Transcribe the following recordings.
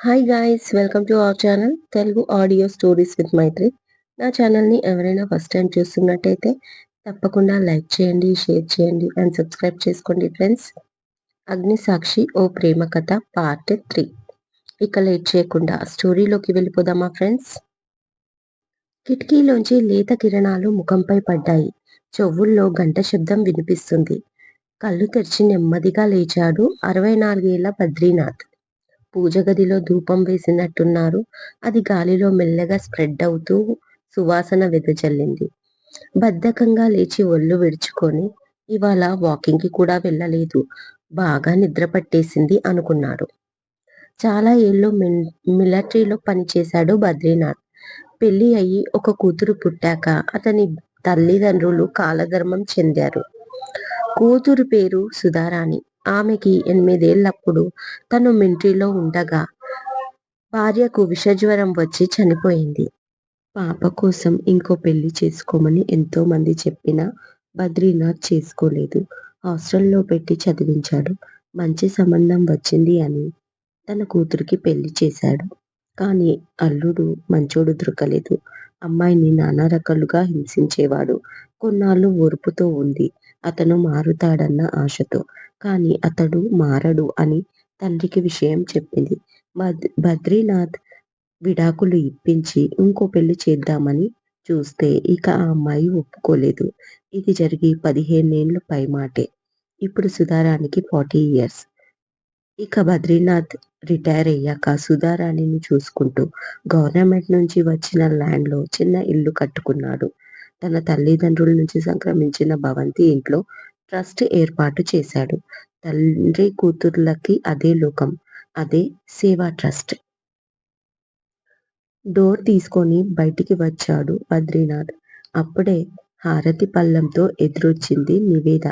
Hi guys welcome to our channel Telugu audio stories with Maithri నా ఛానల్ని ఎవరైనా first time చూస్తున్నట్టయితే తప్పకుండా లైక్ చేయండి షేర్ చేయండి అండ్ సబ్స్క్రైబ్ చేసుకోండి ఫ్రెండ్స్ అగ్ని సాక్షి ఓ ప్రేమ కథ పార్ట్ త్రీ ఇక లేట్ చేయకుండా స్టోరీలోకి వెళ్ళిపోదామా ఫ్రెండ్స్ కిటికీలోంచి లేత కిరణాలు ముఖంపై పడ్డాయి. చెవుల్లో గంట శబ్దం వినిపిస్తుంది. కళ్ళు తెరిచి నెమ్మదిగా లేచాడు అరవై నాలుగేళ్ళ బద్రీనాథ్. పూజ గదిలో ధూపం వేసినట్టున్నారు. అది గాలిలో మెల్లగా స్ప్రెడ్ అవుతూ సువాసన వెదజల్లింది. బద్ధకంగా లేచి ఒళ్ళు విడుచుకొని ఇవాళ వాకింగ్కి కూడా వెళ్ళలేదు. బాగా నిద్ర పట్టేసింది అనుకున్నాడు. చాలా ఏళ్ళు మిలిటరీలో పనిచేశాడు బద్రీనాథ్. పెళ్ళి అయ్యి ఒక కూతురు పుట్టాక అతని తల్లిదండ్రులు కాలధర్మం చెందారు. కూతురు పేరు సుధారాణి. ఆమెకి ఎనిమిదేళ్ళప్పుడు తను మిలిటరీలో ఉండగా భార్యకు విషజ్వరం వచ్చి చనిపోయింది. పాప కోసం ఇంకో పెళ్ళి చేసుకోమని ఎంతో మంది చెప్పినా బద్రీనాథ్ చేసుకోలేదు. హాస్టల్లో పెట్టి చదివించాడు. మంచి సంబంధం వచ్చింది అని తన కూతురికి పెళ్ళి చేశాడు. కానీ అల్లుడు మంచోడు దొరకలేదు. అమ్మాయిని నానా రకాలుగా హింసించేవాడు. కొన్నాళ్ళు ఓర్పుతో ఉంది. అతను మారుతాడన్న ఆశతో కానీ అతడు మారడు అని తండ్రికి విషయం చెప్పింది. బద్రీనాథ్ విడాకులు ఇప్పించి ఇంకో పెళ్ళి చేద్దామని చూస్తే ఇక ఆ అమ్మాయి ఒప్పుకోలేదు. ఇది జరిగి పదిహేనేళ్ళ పై మాటే ఇప్పుడు సుధారానికి ఫార్టీ ఇయర్స్. ఇక బద్రీనాథ్ రిటైర్ అయ్యాక సుధారాణిని చూసుకుంటూ గవర్నమెంట్ నుంచి వచ్చిన ల్యాండ్లో చిన్న ఇల్లు కట్టుకున్నాడు. తన తల్లిదండ్రుల నుంచి సంక్రమించిన భవంతి ఇంట్లో ట్రస్ట్ ఏర్పాటు చేశాడు. తండ్రి కూతుర్లకి అదే లోకం అదే సేవా ట్రస్ట్. డోర్ తీసుకొని బయటికి వచ్చాడు బద్రీనాథ్. అప్పుడే హారతి పళ్ళంతో ఎదురొచ్చింది నివేద.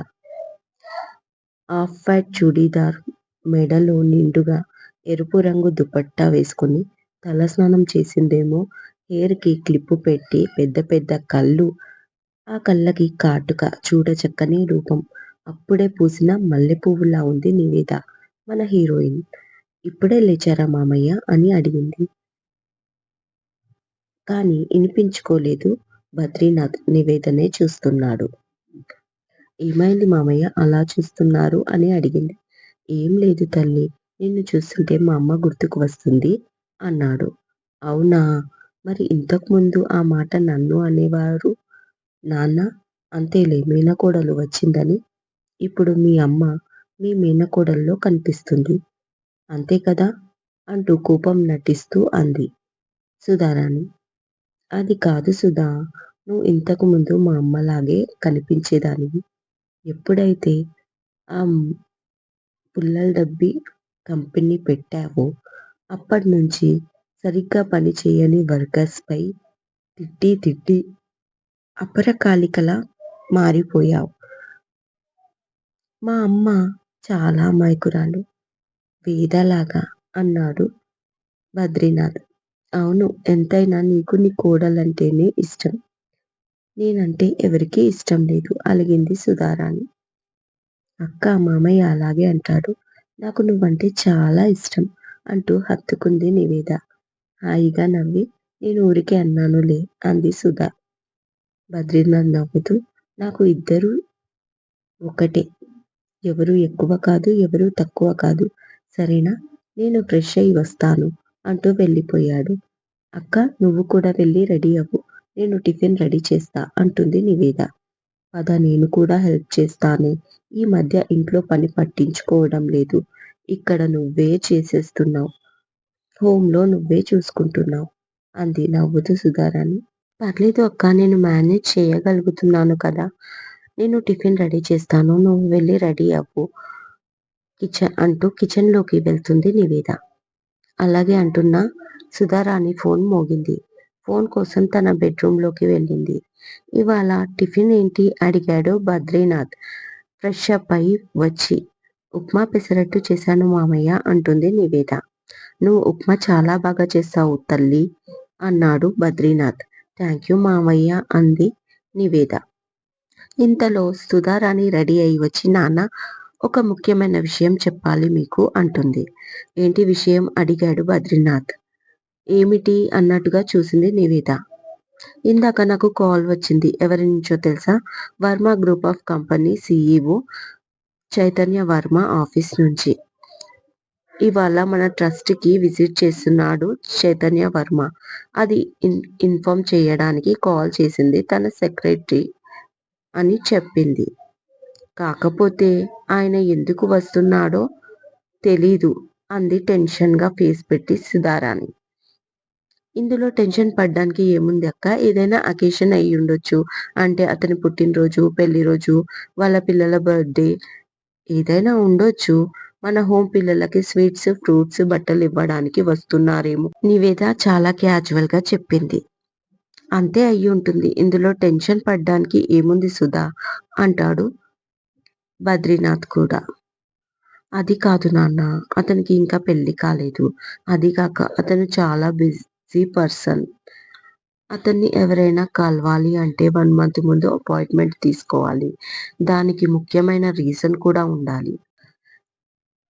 ఆఫ్ వైట్ చూడీదార్ మెడలో నిండుగా ఎరుపు రంగు దుపట్టా వేసుకుని తలస్నానం చేసిందేమో హెయిర్కి క్లిప్పు పెట్టి పెద్ద పెద్ద కళ్ళు ఆ కళ్ళకి కాటుక చూడ చక్కని రూపం. అప్పుడే పూసిన మల్లెపువ్వులా ఉంది నివేద మన హీరోయిన్. ఇప్పుడే లేచారా మామయ్య అని అడిగింది. కానీ వినిపించుకోలేదు. బద్రీనాథ్ నివేదనే చూస్తున్నాడు. ఏమైంది మామయ్య? అలా చూస్తున్నారు అని అడిగింది. ఏం లేదు తల్లి నిన్ను చూస్తుంటే మా అమ్మ గుర్తుకు వస్తుంది అన్నాడు. అవునా? మరి ఇంతకు ముందు ఆ మాట నన్ను అనేవారు? నాన్న అంతేలే మేనకోడలు వచ్చిందని. ఇప్పుడు మీ అమ్మ మీ మేనకోడల్లో కనిపిస్తుంది. అంతే కదా? అంటూ కోపం నటిస్తూ అంది. సుధారాణి అది కాదు సుధా నువ్వు ఇంతకు ముందు మా అమ్మలాగే కనిపించేదానివి. ఎప్పుడైతే ఆ పుల్లల డబ్బి కంపెనీ పెట్టావో అప్పటి నుంచి సరిగ్గా పని చేయని వర్కర్స్పై తిట్టి తిట్టి అపరకాలికలా మారిపోయావు. మా అమ్మ చాలా మైకురాలు వేదలాగా అన్నాడు బద్రీనాథ్. అవును ఎంతైనా నీకు నీ కోడలంటేనే ఇష్టం. నేనంటే ఎవరికీ ఇష్టం లేదు అలిగింది సుధారాణి. అక్క మామయ్య అలాగే అంటాడు. నాకు నువ్వంటే చాలా ఇష్టం అంటూ హత్తుకుంది నివేద. హాయిగా నవ్వి నేను ఊరికే అన్నానులే అంది సుధా. బద్రీనాథ్ నవ్వుతూ నాకు ఇద్దరు ఒకటే. ఎవరు ఎక్కువ కాదు ఎవరు తక్కువ కాదు. సరేనా? నేను ఫ్రెష్ అయి వస్తాను అంటూ వెళ్ళిపోయాడు. అక్క నువ్వు కూడా వెళ్ళి రెడీ అవ్వు. నేను టిఫిన్ రెడీ చేస్తా అంటుంది నివేద. పద నేను కూడా హెల్ప్ చేస్తానే. ఈ మధ్య ఇంట్లో పని పట్టించుకోవడం లేదు. ఇక్కడ నువ్వే చేసేస్తున్నావు. హోంలో నువ్వే చూసుకుంటున్నావు అంది నవ్వుతూ సుధారాణి. పర్లేదు అక్క నేను మేనేజ్ చేయగలుగుతున్నాను కదా. నేను టిఫిన్ రెడీ చేస్తాను నువ్వు వెళ్ళి రెడీ అవ్వు. కిచెన్ అంటూ కిచెన్లోకి వెళ్తుంది నివేద. అలాగే అంటున్నా సుధారాణి ఫోన్ మోగింది. ఫోన్ కోసం తన బెడ్రూమ్లోకి వెళ్ళింది. ఇవాళ టిఫిన్ ఏంటి అడిగాడు బద్రీనాథ్. ఫ్రెష్ అప్ అయి వచ్చి ఉప్మా పెసరట్టు చేశాను మామయ్య అంటుంది నివేద. నువ్వు ఉప్మా చాలా బాగా చేస్తావు తల్లి అన్నాడు బద్రీనాథ్. థ్యాంక్ యూ మావయ్య అంది నివేద. ఇంతలో సుధారాణి రెడీ అయి వచ్చి నాన్న ఒక ముఖ్యమైన విషయం చెప్పాలి మీకు అంటుంది. ఏంటి విషయం? అడిగాడు బద్రీనాథ్. ఏమిటి? అన్నట్టుగా చూసింది నివేద. ఇందాక నాకు కాల్ వచ్చింది. ఎవరి నుంచో తెలుసా? Varma group of company CEO Chaitanya Varma office నుంచి. ఇవాళ మన ట్రస్ట్కి విజిట్ చేస్తున్నాడు చైతన్య వర్మ. అది ఇన్ ఇన్ఫార్మ్ చేయడానికి కాల్ చేసింది తన సెక్రటరీ అని చెప్పింది. కాకపోతే ఆయన ఎందుకు వస్తున్నాడో తెలీదు అంది టెన్షన్గా ఫేస్ పెట్టి సుధారాణి. ఇందులో టెన్షన్ పడ్డానికి ఏముంది అక్క? ఏదైనా అకేషన్ అయి ఉండొచ్చు. అంటే అతని పుట్టినరోజు పెళ్ళి రోజు వాళ్ళ పిల్లల బర్త్డే ఏదైనా ఉండొచ్చు. మన హోమ్ పిల్లలకి స్వీట్స్ ఫ్రూట్స్ బట్టలు ఇవ్వడానికి వస్తున్నారేమో. నివేద చాలా క్యాజువల్గా చెప్పింది. అంతే అయి ఉంటుంది. ఇందులో టెన్షన్ పడ్డానికి ఏముంది సుధా? అంటాడు బద్రీనాథ్ కూడా. అది కాదు నాన్న అతనికి ఇంకా పెళ్ళి కాలేదు. అది కాక అతను చాలా బిజీ పర్సన్. అతన్ని ఎవరైనా కలవాలి అంటే వన్ మంత్ ముందు అపాయింట్మెంట్ తీసుకోవాలి. దానికి ముఖ్యమైన రీజన్ కూడా ఉండాలి.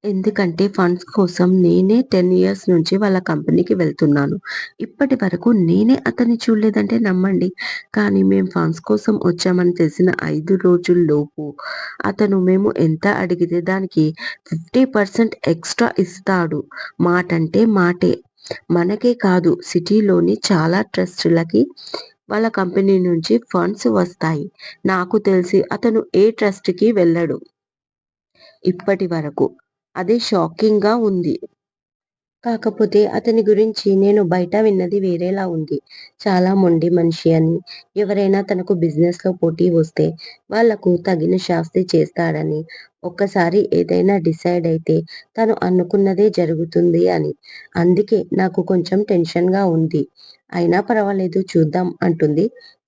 ఎందుకంటే ఫండ్స్ కోసం నేనే టెన్ ఇయర్స్ నుంచి వాళ్ళ కంపెనీకి వెళ్తున్నాను. ఇప్పటి వరకు నేనే అతన్ని చూడలేదంటే నమ్మండి. కానీ మేము ఫండ్స్ కోసం వచ్చామని తెలిసిన ఐదు రోజుల్లోపు అతను మేము ఎంత అడిగితే దానికి ఫిఫ్టీ పర్సెంట్ ఎక్స్ట్రా ఇస్తాడు. మాటంటే మాటే. మనకే కాదు సిటీలోని చాలా ట్రస్టులకి వాళ్ళ కంపెనీ నుంచి ఫండ్స్ వస్తాయి. నాకు తెలిసి అతను ఏ ట్రస్ట్కి వెళ్ళడు. ఇప్పటి వరకు అది షాకింగ్గా ఉంది. కాకపోతే అతని గురించి నేను బయట విన్నది వేరేలా ఉంది. చాలా మొండి మనిషి అని. ఎవరైనా తనకు బిజినెస్లో పోటీ వస్తే వాళ్ళకు తగిన శాస్తి చేస్తాడని. ఒక్కసారి ఏదైనా డిసైడ్ అయితే తను అనుకున్నదే జరుగుతుంది అని. అందుకే నాకు కొంచెం టెన్షన్గా ఉంది. అయినా పర్వాలేదు చూద్దాం అంటుంది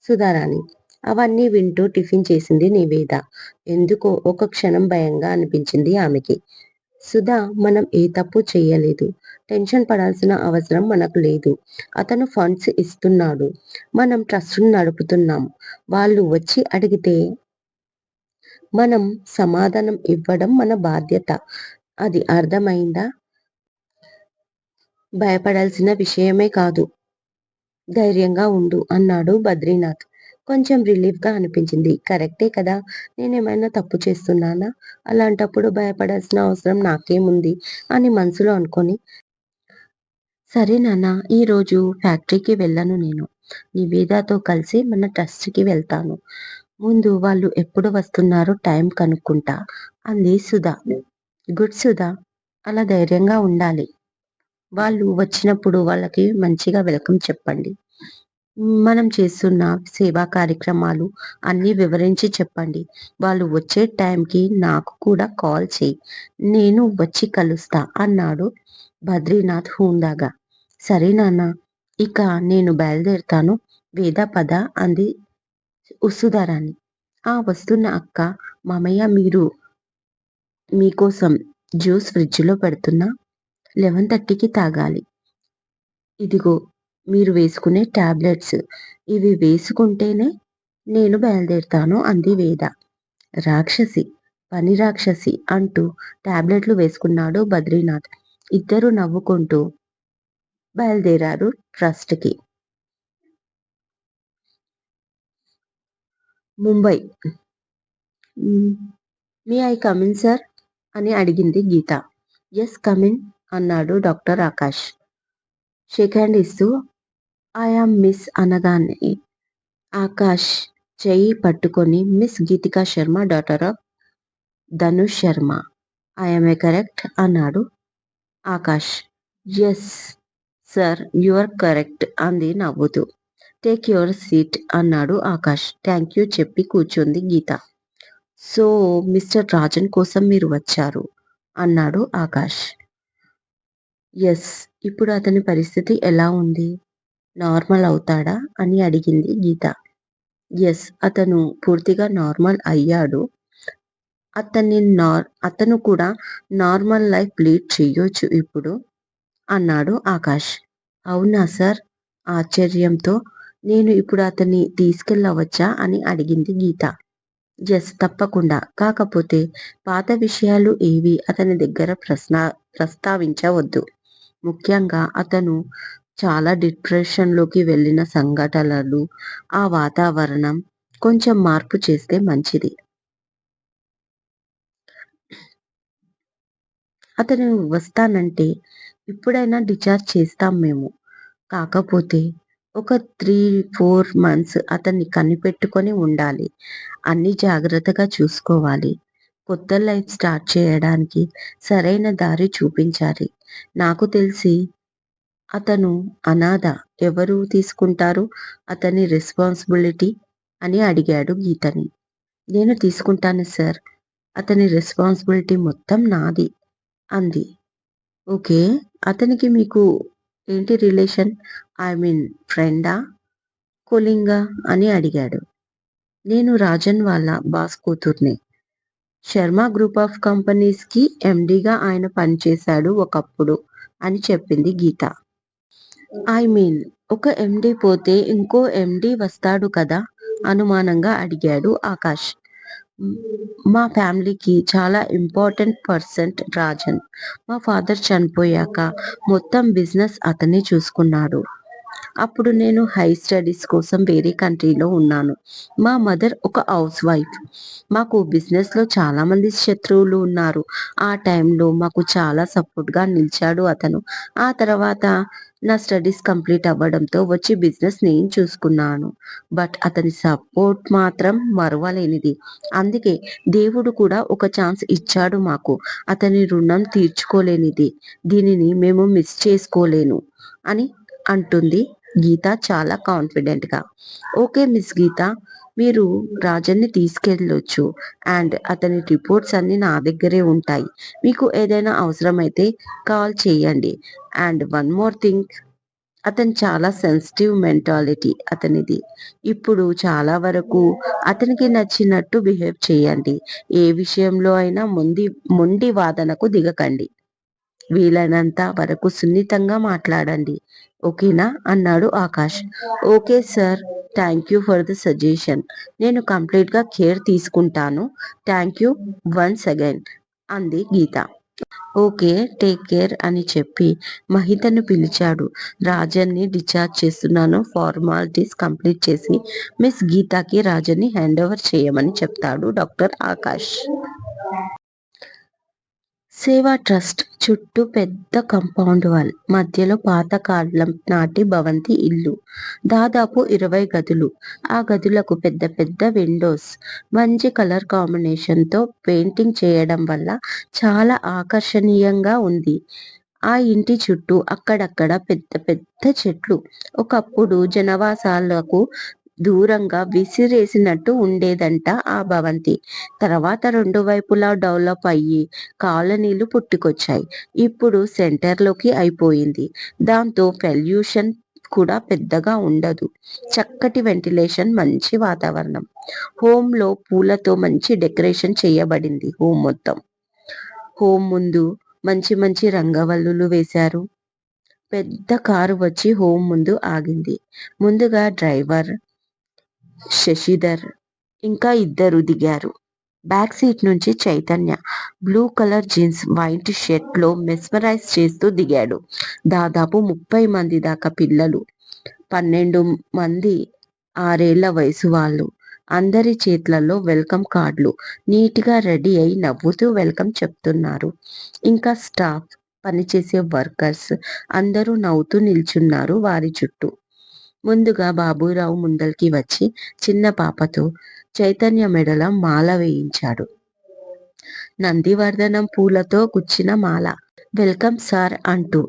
సుధారాణి. అవన్నీ వింటూ టిఫిన్ చేసింది నివేద. ఎందుకో ఒక క్షణం భయంగా అనిపించింది ఆమెకి. సుధా మనం ఏ తప్పు చేయలేదు. టెన్షన్ పడాల్సిన అవసరం మనకు లేదు. అతను ఫండ్స్ ఇస్తున్నాడు. మనం ట్రస్ట్ నడుపుతున్నాం. వాళ్ళు వచ్చి అడిగితే మనం సమాధానం ఇవ్వడం మన బాధ్యత. అది అర్థమైందా? భయపడాల్సిన విషయమే కాదు. ధైర్యంగా ఉండు అన్నాడు బద్రీనాథ్. కొంచెం రిలీఫ్గా అనిపించింది. కరెక్టే కదా నేనేమైనా తప్పు చేస్తున్నానా? అలాంటప్పుడు భయపడాల్సిన అవసరం నాకేముంది? అని మనసులో అనుకొని సరే నాన్న ఈరోజు ఫ్యాక్టరీకి వెళ్ళను నేను. నివేదాతో కలిసి మన ట్రస్ట్కి వెళ్తాను. ముందు వాళ్ళు ఎప్పుడు వస్తున్నారో టైం కనుక్కుంటా. అంది సుధా. గుడ్ సుధా అలా ధైర్యంగా ఉండాలి. వాళ్ళు వచ్చినప్పుడు వాళ్ళకి మంచిగా వెల్కమ్ చెప్పండి. మనం చేస్తున్న సేవా కార్యక్రమాలు అన్నీ వివరించి చెప్పండి. వాళ్ళు వచ్చే టైంకి నాకు కూడా కాల్ చేయి. నేను వచ్చి కలుస్తా అన్నాడు బద్రీనాథ్ హుందాగా. సరే నాన్న ఇక నేను బయలుదేరుతాను. వేద పద అంది ఉసుధారాన్ని ఆ వస్తున్న అక్క మామయ్య మీరు మీకోసం జ్యూస్ ఫ్రిడ్జ్లో పెడుతున్నా. లెవెన్ థర్టీకి తాగాలి. ఇదిగో మీరు వేసుకునే టాబ్లెట్స్. ఇవి వేసుకుంటేనే నేను బయలుదేరుతాను అంది వేద. రాక్షసి పని రాక్షసి అంటూ టాబ్లెట్లు వేసుకున్నాడు బద్రీనాథ్. ఇద్దరు నవ్వుకుంటూ బయలుదేరారు ట్రస్ట్కి. Mumbai. May I come in sir? అని అడిగింది గీత. ఎస్ కమిన్ అన్నాడు డాక్టర్ ఆకాష్. షేక్ హ్యాండ్ ఇస్తూ ఆయామ్ మిస్ అనగానే ఆకాష్ చెయ్యి పట్టుకొని miss Geetika Sharma daughter of Dhanush Sharma IMA A correct అన్నాడు Akash. Yes sir your correct అంది నవ్వుతూ. టేక్ యువర్ సీట్ అన్నాడు ఆకాష్. థ్యాంక్ యూ చెప్పి కూర్చుంది గీత. సో మిస్టర్ రాజన్ కోసం మీరు వచ్చారు అన్నాడు ఆకాష్. ఎస్ ఇప్పుడు అతని పరిస్థితి ఎలా ఉంది? నార్మల్ అవుతాడా? అని అడిగింది గీత. ఎస్ అతను పూర్తిగా నార్మల్ అయ్యాడు. అతన్ని నార్ అతను కూడా నార్మల్ లైఫ్ లీడ్ చేయొచ్చు ఇప్పుడు అన్నాడు ఆకాష్. అవునా సార్? ఆశ్చర్యంతో నేను ఇప్పుడు అతన్ని తీసుకెళ్ళవచ్చా? అని అడిగింది గీత. ఎస్ తప్పకుండా. కాకపోతే పాత విషయాలు ఏవి? అతని దగ్గర ప్రశ్న ప్రస్తావించవద్దు. ముఖ్యంగా అతను చాలా డిప్రెషన్‌లోకి వెళ్ళిన సంఘటనలు, ఆ వాతావరణం కొంచెం మార్పు చేస్తే మంచిది. అతను వస్తానంటే ఇప్పుడైనా డిశ్చార్జ్ చేస్తాం మేము. కాకపోతే ఒక 3, 4 మంత్స్ అతన్ని కనిపెట్టుకొని ఉండాలి. అన్ని జాగ్రత్తగా చూసుకోవాలి. కొత్త లైఫ్ స్టార్ట్ చేయడానికి సరైన దారి చూపించాలి. నాకు తెలిసి అతను అనాథ. ఎవరు తీసుకుంటారు అతని రెస్పాన్సిబిలిటీ అని అడిగాడు గీతని. నేను తీసుకుంటాను సార్. అతని రెస్పాన్సిబిలిటీ మొత్తం నాది అంది. ఓకే. అతనికి మీకు ఏంటి రిలేషన్? ఐ మీన్ ఫ్రెండా? కులింగా అని అడిగాడు. నేను రాజన్ వాళ్ళ బాస్ కూతుర్ని. శర్మ గ్రూప్ ఆఫ్ కంపెనీస్‌కి ఎండీగా ఆయన పనిచేశాడు ఒకప్పుడు అని చెప్పింది గీత. ఐ మీన్ ఒక ఎండీ పోతే ఇంకో ఎండీ వస్తాడు కదా? అనుమానంగా అడిగాడు ఆకాష్. మా ఫ్యామిలీకి చాలా ఇంపార్టెంట్ పర్సెంట్ రాజన్. మా ఫాదర్ చనిపోయాక మొత్తం బిజినెస్ అతనే చూసుకున్నాడు. అప్పుడు నేను హై స్టడీస్ కోసం వేరే కంట్రీలో ఉన్నాను. మా మదర్ ఒక హౌస్ వైఫ్. మాకు బిజినెస్‌లో చాలామంది శత్రువులు ఉన్నారు. ఆ టైంలో మాకు చాలా సపోర్ట్‌గా నిలిచాడు అతను. ఆ తర్వాత నా స్టడీస్ కంప్లీట్ అవ్వడంతో వచ్చి బిజినెస్ నేను చూసుకున్నాను. బట్ అతని సపోర్ట్ మాత్రం మరవలేనిది అందుకే దేవుడు కూడా ఒక ఛాన్స్ ఇచ్చాడు మాకు. అతని రుణం తీర్చుకోలేనిది. దీనిని మేము మిస్ చేసుకోలేను అని అంటుంది గీత చాలా కాన్ఫిడెంట్‌గా. Okay miss Geeta. మీరు రాజన్‌ని తీసుకెళ్ళొచ్చు అండ్ అతని రిపోర్ట్స్ అన్నీ నా దగ్గరే ఉంటాయి. మీకు ఏదైనా అవసరమైతే కాల్ చేయండి. అండ్ వన్ మోర్ థింగ్ అతను చాలా సెన్సిటివ్ మెంటాలిటీ అతనిది. ఇప్పుడు చాలా వరకు అతనికి నచ్చినట్టు బిహేవ్ చేయండి. ఏ విషయంలో అయినా మొండి మొండి వాదనకు దిగకండి. వీలైనంత వరకు సున్నితంగా మాట్లాడండి. ఓకేనా? అన్నాడు Akash. Okay sir. Thank you for the suggestion. నేను కంప్లీట్‌గా కేర్ తీసుకుంటాను. థ్యాంక్ యూ వన్స్ అగైన్ అంది గీత. ఓకే. టేక్ కేర్ అని చెప్పి మహితను పిలిచాడు. రాజన్‌ని డిశ్చార్జ్ చేస్తున్నాను. ఫార్మాలిటీస్ కంప్లీట్ చేసి మిస్ గీతాకి రాజన్‌ని హ్యాండ్ ఓవర్ చేయమని చెప్తాడు డాక్టర్ ఆకాష్. సేవా ట్రస్ట్ చుట్టూ పెద్ద కాంపౌండ్ వాల్. మధ్యలో పాత కాలం నాటి భవంతి ఇల్లు. దాదాపు ఇరవై గదులు. ఆ గదులకు పెద్ద పెద్ద విండోస్. మంచి కలర్ కాంబినేషన్‌తో పెయింటింగ్ చేయడం వల్ల చాలా ఆకర్షణీయంగా ఉంది. ఆ ఇంటి చుట్టూ అక్కడక్కడ పెద్ద పెద్ద చెట్లు. ఒకప్పుడు జనవాసాలకు దూరంగా విసిరేసినట్టు ఉండేదంట ఆ భవంతి. తర్వాత రెండు వైపులా డెవలప్ అయ్యి కాలనీలు పుట్టుకొచ్చాయి. ఇప్పుడు సెంటర్‌లోకి అయిపోయింది. దాంతో పొల్యూషన్ కూడా పెద్దగా ఉండదు. చక్కటి వెంటిలేషన్, మంచి వాతావరణం. హోమ్‌లో పూలతో మంచి డెకరేషన్ చేయబడింది హోమ్ మొత్తం. హోమ్ ముందు మంచి మంచి రంగవల్లులు వేశారు. పెద్ద కారు వచ్చి హోమ్ ముందు ఆగింది. ముందుగా డ్రైవర్, శశిధర్ ఇంకా ఇద్దరు దిగారు. బ్యాక్ సీట్ నుంచి Chaitanya blue colour jeans, white షర్ట్‌లో mesmerize చేస్తూ దిగాడు. దాదాపు ముప్పై మంది దాకా పిల్లలు, పన్నెండు మంది ఆరేళ్ళ వయసు వాళ్ళు. అందరి చేతులలో వెల్కమ్ కార్డులు. నీట్‌గా రెడీ అయి నవ్వుతూ వెల్కమ్ చెప్తున్నారు. ఇంకా స్టాఫ్, పనిచేసే వర్కర్స్ అందరూ నవ్వుతూ నిల్చున్నారు వారి చుట్టూ. ముందుగా బాబూరావు ముందరికి వచ్చి చిన్న పాపతో చైతన్య మెడలో మాల వేయించాడు. నందివర్ధనం పూలతో గుచ్చిన మాల. వెల్కమ్ సార్ అంటూ.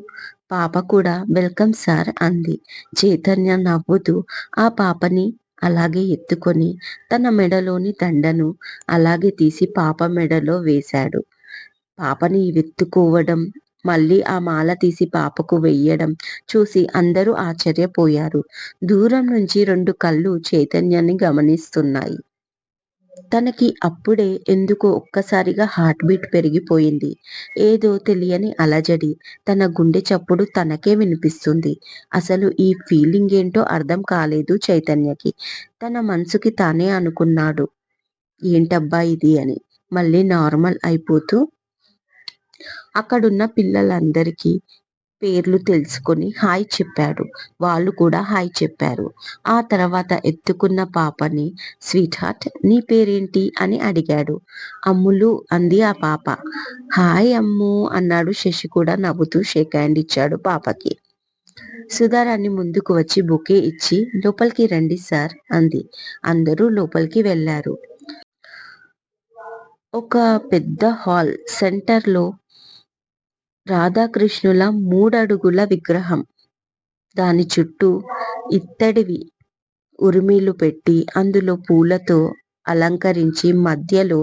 పాప కూడా వెల్కమ్ సార్ అంది. చైతన్య నవ్వుతూ ఆ పాపని అలాగే ఎత్తుకొని తన మెడలోని దండను అలాగే తీసి పాప మెడలో వేశాడు. పాపని ఎత్తుకోవడం, మళ్ళీ ఆ మాల తీసి పాపకు వెయ్యడం చూసి అందరూ ఆశ్చర్యపోయారు. దూరం నుంచి రెండు కళ్ళు చైతన్యాన్ని గమనిస్తున్నాయి. తనకి అప్పుడే ఎందుకో ఒక్కసారిగా హార్ట్ బీట్ పెరిగిపోయింది. ఏదో తెలియని అలజడి. తన గుండె చప్పుడు తనకే వినిపిస్తుంది. అసలు ఈ ఫీలింగ్ ఏంటో అర్థం కాలేదు చైతన్యకి. తన మనసుకి తానే అనుకున్నాడు. ఏంటబ్బా ఇది అని మళ్ళీ నార్మల్ అయిపోతూ అక్కడున్న పిల్లలందరికీ పేర్లు తెలుసుకొని హాయ్ చెప్పాడు. వాళ్ళు కూడా హాయ్ చెప్పారు. ఆ తర్వాత ఎత్తుకున్న పాపని స్వీట్ హార్ట్ నీ పేరేంటి? అని అడిగాడు. అమ్ములు అంది ఆ పాప. హాయ్ అమ్ము అన్నాడు శశి కూడా నవ్వుతూ షేక్ హ్యాండ్ ఇచ్చాడు పాపకి. సుధారాన్ని ముందుకు వచ్చి బొకే ఇచ్చి లోపలికి రండి సార్ అంది. అందరూ లోపలికి వెళ్ళారు. ఒక పెద్ద హాల్ సెంటర్లో రాధాకృష్ణుల మూడడుగుల విగ్రహం. దాని చుట్టూ ఇత్తడివి ఉరిమీలు పెట్టి అందులో పూలతో అలంకరించి మధ్యలో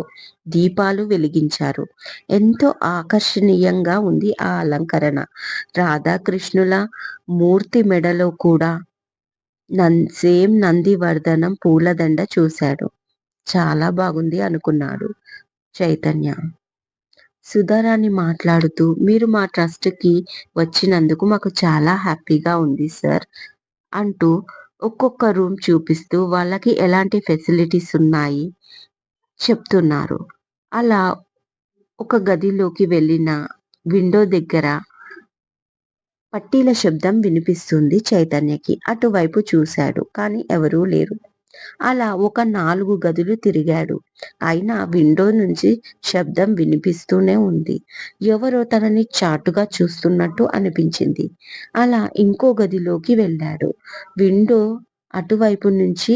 దీపాలు వెలిగించారు. ఎంతో ఆకర్షణీయంగా ఉంది ఆ అలంకరణ. రాధాకృష్ణుల మూర్తి మెడలో కూడా నం సేమ్ నందివర్ధనం పూలదండ చూశాడు. చాలా బాగుంది అనుకున్నాడు చైతన్య. సుధారాణి మాట్లాడుతూ మీరు మా ట్రస్ట్కి వచ్చినందుకు మాకు చాలా హ్యాపీగా ఉంది సార్ అంటూ ఒక్కొక్క రూమ్ చూపిస్తూ వాళ్ళకి ఎలాంటి ఫెసిలిటీస్ ఉన్నాయి చెప్తున్నారు. అలా ఒక గదిలోకి వెళ్ళిన విండో దగ్గర పట్టీల శబ్దం వినిపిస్తుంది చైతన్యకి. అటువైపు చూశాడు కానీ ఎవరూ లేరు. అలా ఒక నాలుగు గదులు తిరిగాడు. అయినా విండో నుంచి శబ్దం వినిపిస్తూనే ఉంది. ఎవరో తనని చాటుగా చూస్తున్నట్టు అనిపించింది. అలా ఇంకో గదిలోకి వెళ్ళాడు. విండో అటువైపు నుంచి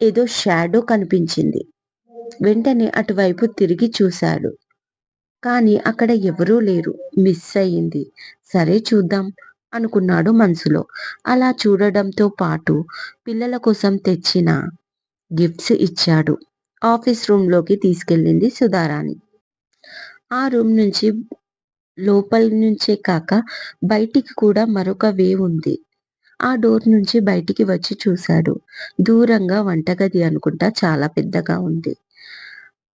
ఏదో షాడో కనిపించింది. వెంటనే అటువైపు తిరిగి చూశాడు. కానీ అక్కడ ఎవరూ లేరు. మిస్ అయ్యింది. సరే చూద్దాం. అనుకున్నాడు మనసులో. అలా చూడడంతో పాటు పిల్లల కోసం తెచ్చిన గిఫ్ట్స్ ఇచ్చాడు. ఆఫీస్ రూమ్లోకి తీసుకెళ్ళింది సుధారాణి. ఆ రూమ్ నుంచి లోపలి నుంచే కాక బయటికి కూడా మరొక వే ఉంది. ఆ డోర్ నుంచి బయటికి వచ్చి చూశాడు. దూరంగా వంటగది అనుకుంటా చాలా పెద్దగా ఉంది.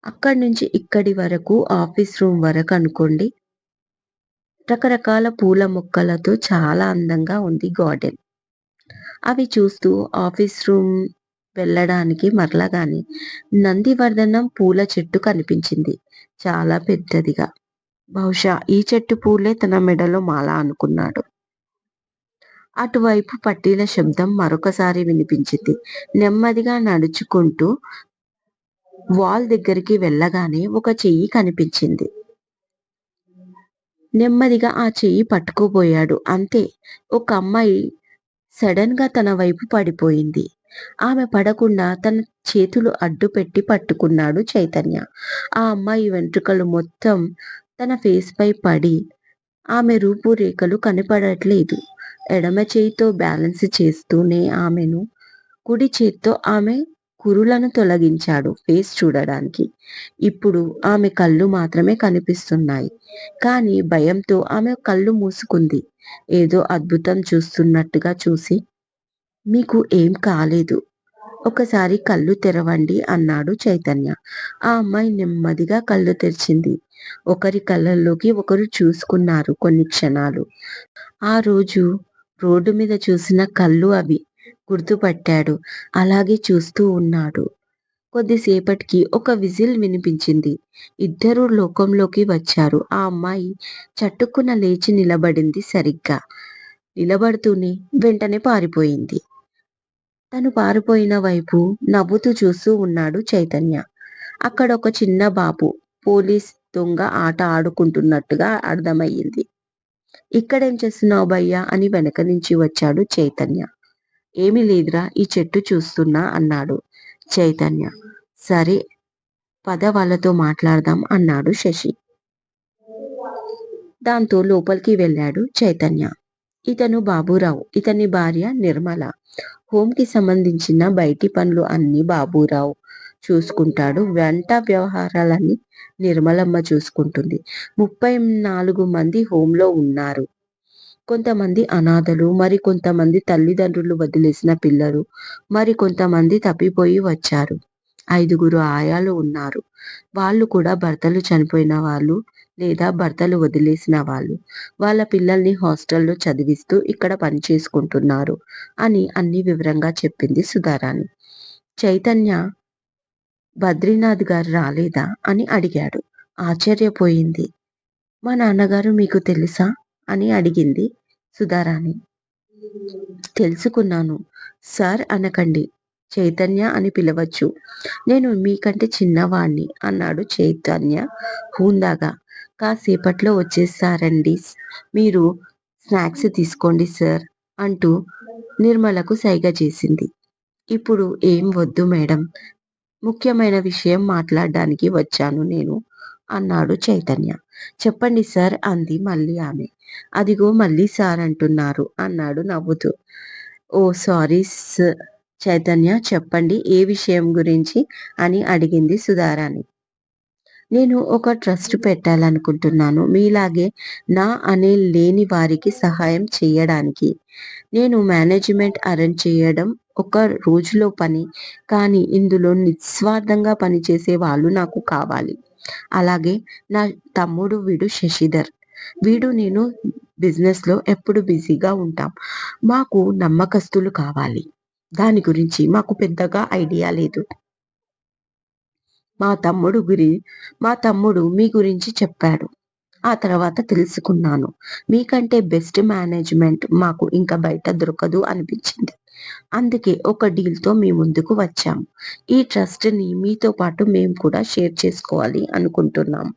అక్కడి నుంచి ఇక్కడి వరకు ఆఫీస్ రూమ్ వరకు అనుకోండి రకరకాల పూల మొక్కలతో చాలా అందంగా ఉంది గార్డెన్. అవి చూస్తూ ఆఫీస్ రూమ్ వెళ్ళడానికి మరలగానే నందివర్ధనం పూల చెట్టు కనిపించింది. చాలా పెద్దదిగా. బహుశా ఈ చెట్టు పూలే తన మెడలో మాల అనుకున్నాడు. అటువైపు పట్టీల శబ్దం మరొకసారి వినిపించింది. నెమ్మదిగా నడుచుకుంటూ వాల్ దగ్గరికి వెళ్ళగానే ఒక చెయ్యి కనిపించింది. నెమ్మదిగా ఆ చెయ్యి పట్టుకోబోయాడు అంతే. ఒక అమ్మాయి సడన్గా తన వైపు పడిపోయింది. ఆమె పడకుండా తన చేతులు అడ్డు పెట్టి పట్టుకున్నాడు చైతన్య. ఆ అమ్మాయి వెంట్రుకలు మొత్తం తన ఫేస్ పై పడి ఆమె రూపురేఖలు కనపడట్లేదు. ఎడమ చేయితో బ్యాలెన్స్ చేస్తూనే ఆమెను కుడి చేత్తో ఆమె కురులను తొలగించాడు ఫేస్ చూడడానికి. ఇప్పుడు ఆమె కళ్ళు మాత్రమే కనిపిస్తున్నాయి. కానీ భయంతో ఆమె కళ్ళు మూసుకుంది. ఏదో అద్భుతం చూస్తున్నట్టుగా చూసి మీకు ఏం కాలేదు. ఒకసారి కళ్ళు తెరవండి అన్నాడు చైతన్య. ఆ అమ్మాయి నెమ్మదిగా కళ్ళు తెరిచింది. ఒకరి కళ్ళల్లోకి ఒకరు చూసుకున్నారు కొన్ని క్షణాలు. ఆ రోజు రోడ్డు మీద చూసిన కళ్ళు అవి గుర్తుపట్టాడు. అలాగే చూస్తూ ఉన్నాడు. కొద్దిసేపటికి ఒక విజిల్ వినిపించింది. ఇద్దరు లోకంలోకి వచ్చారు. ఆ అమ్మాయి చట్టుకున లేచి నిలబడింది సరిగ్గా. నిలబడుతూనే వెంటనే పారిపోయింది. తను పారిపోయిన వైపు నవ్వుతూ చూస్తూ ఉన్నాడు చైతన్య. అక్కడ ఒక చిన్న బాబు పోలీస్ దొంగ ఆట ఆడుకుంటున్నట్టుగా అర్థమయ్యింది. ఇక్కడేం చేస్తున్నావు భయ్యా? అని వెనక నుంచి వచ్చాడు చైతన్య. ఏమీ లేదురా ఈ చెట్టు చూస్తున్నా అన్నాడు చైతన్య. సరే పద వాళ్ళతో మాట్లాడదాం అన్నాడు శశి. దాంతో లోపలికి వెళ్ళాడు చైతన్య. ఇతను బాబురావు ఇతని భార్య నిర్మల. హోమ్కి సంబంధించిన బయటి పనులు అన్ని బాబురావు చూసుకుంటాడు. వెంట వ్యవహారాలన్నీ నిర్మలమ్మ చూసుకుంటుంది. ముప్పై నాలుగు మంది హోంలో ఉన్నారు. కొంతమంది అనాథలు మరి కొంతమంది తల్లిదండ్రులు వదిలేసిన పిల్లలు మరి కొంతమంది తప్పిపోయి వచ్చారు. ఐదుగురు ఆయాలు ఉన్నారు. వాళ్ళు కూడా భర్తలు చనిపోయిన వాళ్ళు లేదా భర్తలు వదిలేసిన వాళ్ళు. వాళ్ళ పిల్లల్ని హాస్టల్లో చదివిస్తూ ఇక్కడ పని చేసుకుంటున్నారు అని అన్ని వివరంగా చెప్పింది సుధారాణి. చైతన్య బద్రీనాథ్ గారు రాలేదా అని అడిగాడు. ఆశ్చర్యపోయింది. మా నాన్నగారు మీకు తెలుసా? అని అడిగింది సుధారాణి. తెలుసుకున్నాను. సార్ అనకండి. చైతన్య అని పిలవచ్చు. నేను మీకంటే చిన్నవాణ్ణి అన్నాడు చైతన్య హూందాగా. కాసేపట్లో వచ్చేసారండి మీరు స్నాక్స్ తీసుకోండి సార్ అంటూ నిర్మలకు సైగ చేసింది. ఇప్పుడు ఏం వద్దు మేడం. ముఖ్యమైన విషయం మాట్లాడడానికి వచ్చాను నేను. అన్నాడు చైతన్య. చెప్పండి సార్ అంది మళ్ళీ ఆమె. అదిగో మళ్ళీ సార్ అంటున్నారు అన్నాడు నవ్వుతూ. ఓ సారీ చైతన్య చెప్పండి ఏ విషయం గురించి అని అడిగింది సుధారాణి. నేను ఒక ట్రస్ట్ పెట్టాలనుకుంటున్నాను. మీలాగే నా అనే లేని వారికి సహాయం చేయడానికి. నేను మేనేజ్మెంట్ అరేంజ్ చేయడం ఒక రోజులో పని. కానీ ఇందులో నిస్వార్థంగా పనిచేసే వాళ్ళు నాకు కావాలి. అలాగే నా తమ్ముడు వీడు శశిధర్. వీడు నేను బిజినెస్లో ఎప్పుడు బిజీగా ఉంటాం. మాకు నమ్మకస్తులు కావాలి. దాని గురించి మాకు పెద్దగా ఐడియా లేదు. మా తమ్ముడు గురి మా తమ్ముడు మీ గురించి చెప్పాడు. ఆ తర్వాత తెలుసుకున్నాను. మీకంటే బెస్ట్ మేనేజ్మెంట్ మాకు ఇంకా బయట దొరకదు అనిపించింది. అందుకే ఒక డీల్తో మీ ముందుకు వచ్చాము. ఈ ట్రస్ట్ని మీతో పాటు మేము కూడా షేర్ చేసుకోవాలి అనుకుంటున్నాం.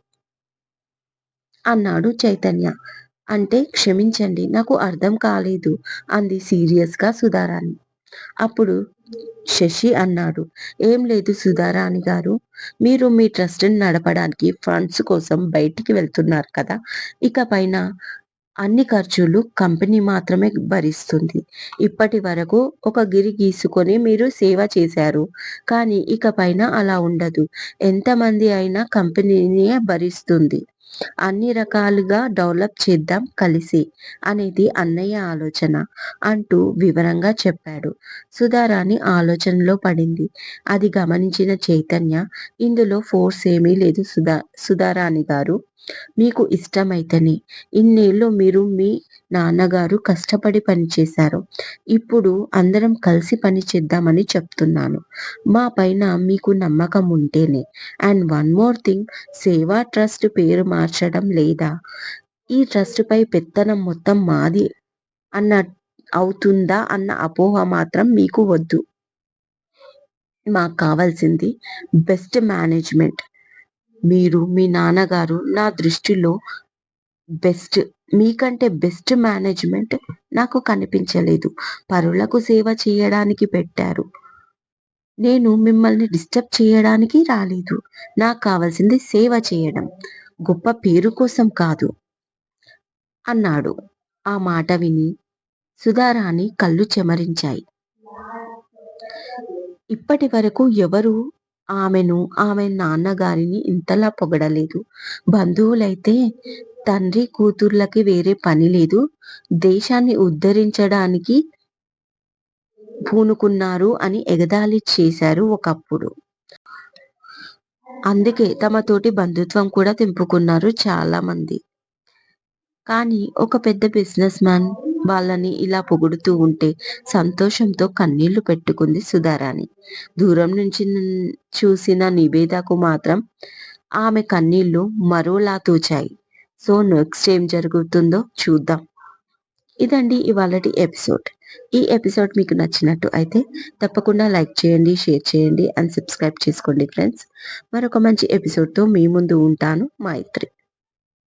అన్నాడు చైతన్య. అంటే క్షమించండి నాకు అర్థం కాలేదు అంది సీరియస్గా సుధారాణి. అప్పుడు శశి అన్నాడు ఏం లేదు సుధారాణి గారు మీరు మీ ట్రస్ట్ని నడపడానికి ఫండ్స్ కోసం బయటికి వెళ్తున్నారు కదా ఇక పైన అన్ని ఖర్చులు కంపెనీ మాత్రమే భరిస్తుంది. ఇప్పటి వరకు ఒక గిరి గీసుకొని మీరు సేవ చేశారు. కానీ ఇక పైన అలా ఉండదు. ఎంతమంది అయినా కంపెనీనే భరిస్తుంది. అన్ని రకాలుగా డెవలప్ చేద్దాం కలిసి అనేది అన్నయ్య ఆలోచన అంటూ వివరంగా చెప్పాడు. సుధారాణి ఆలోచనలో పడింది. అది గమనించిన చైతన్య ఇందులో ఫోర్స్ ఏమీ లేదు సుధా సుధారాణి గారు. మీకు ఇష్టమైతేనే. ఇన్నేళ్ళు మీరు మీ నాన్నగారు కష్టపడి పనిచేశారు ఇప్పుడు అందరం కలిసి పని చేద్దామని చెప్తున్నాను. మా పైన మీకు నమ్మకం ఉంటేనే. And one more thing Seva trust పేరు మార్చడం లేదా? ఈ ట్రస్ట్ పై పెత్తనం మొత్తం మాది అన్న అవుతుందా అన్న అపోహ మాత్రం మీకు వద్దు. మాకు కావాల్సింది బెస్ట్ మేనేజ్మెంట్. మీరు మీ నాన్నగారు నా దృష్టిలో బెస్ట్ మీకంటే బెస్ట్ మేనేజ్మెంట్ నాకు కనిపించలేదు. పరులకు సేవ చేయడానికి పెట్టారు. నేను మిమ్మల్ని డిస్టర్బ్ చేయడానికి రాలేదు. నాకు కావాల్సింది సేవ చేయడం. గొప్ప పేరు కోసం కాదు. అన్నాడు. ఆ మాట విని సుధారాణి కళ్ళు చెమరించాయి. ఇప్పటి వరకు ఎవరు ఆమెను ఆమె నాన్నగారిని ఇంతలా పొగడలేదు. బంధువులైతే తండ్రి కూతుర్లకి వేరే పని లేదు. దేశాన్ని ఉద్ధరించడానికి పూనుకున్నారు అని ఎగదాలి చేశారు ఒకప్పుడు. అందుకే తమతోటి బంధుత్వం కూడా తెంపుకున్నారు చాలా మంది కానీ ఒక పెద్ద బిజినెస్ మ్యాన్ వాళ్ళని ఇలా పొగుడుతూ ఉంటే సంతోషంతో కన్నీళ్ళు పెట్టుకుంది సుధారాణి. దూరం నుంచి చూసిన నివేదకు మాత్రం ఆమె కన్నీళ్ళు మరోలా తూచాయి. సో నెక్స్ట్ ఏం జరుగుతుందో చూద్దాం. ఇదండి ఇవాళటి ఎపిసోడ్. ఈ ఎపిసోడ్ మీకు నచ్చినట్టు అయితే తప్పకుండా లైక్ చేయండి షేర్ చేయండి అండ్ సబ్స్క్రైబ్ చేసుకోండి ఫ్రెండ్స్. మరొక మంచి ఎపిసోడ్తో మీ ముందు ఉంటాను. మా